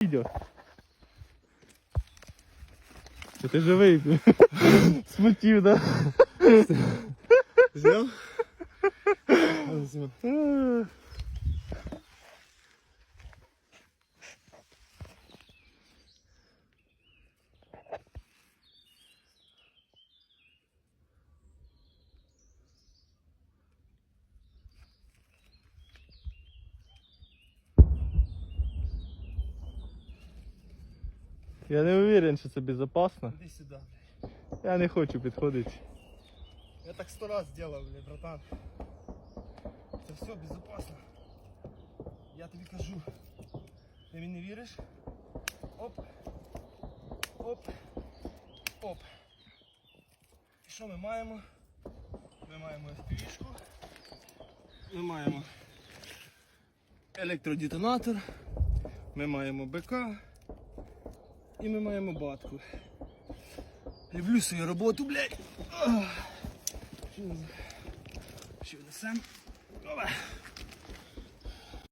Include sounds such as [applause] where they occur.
идет. Что ты живый? [laughs] Смутил, да? Взял? Я не уверен, що це безпечно. Іди сюди. Я не хочу підходити. Я так сто раз делал, бля, братан. Це все безопасно. Я тобі кажу. Ти мені не віриш? Оп. Оп. Оп. І що ми маємо? Ми маємо FPV-шку. Ми маємо електродетонатор. Ми маємо БК. І ми маємо батку. Люблю свою роботу, блядь. Що несем? Опа.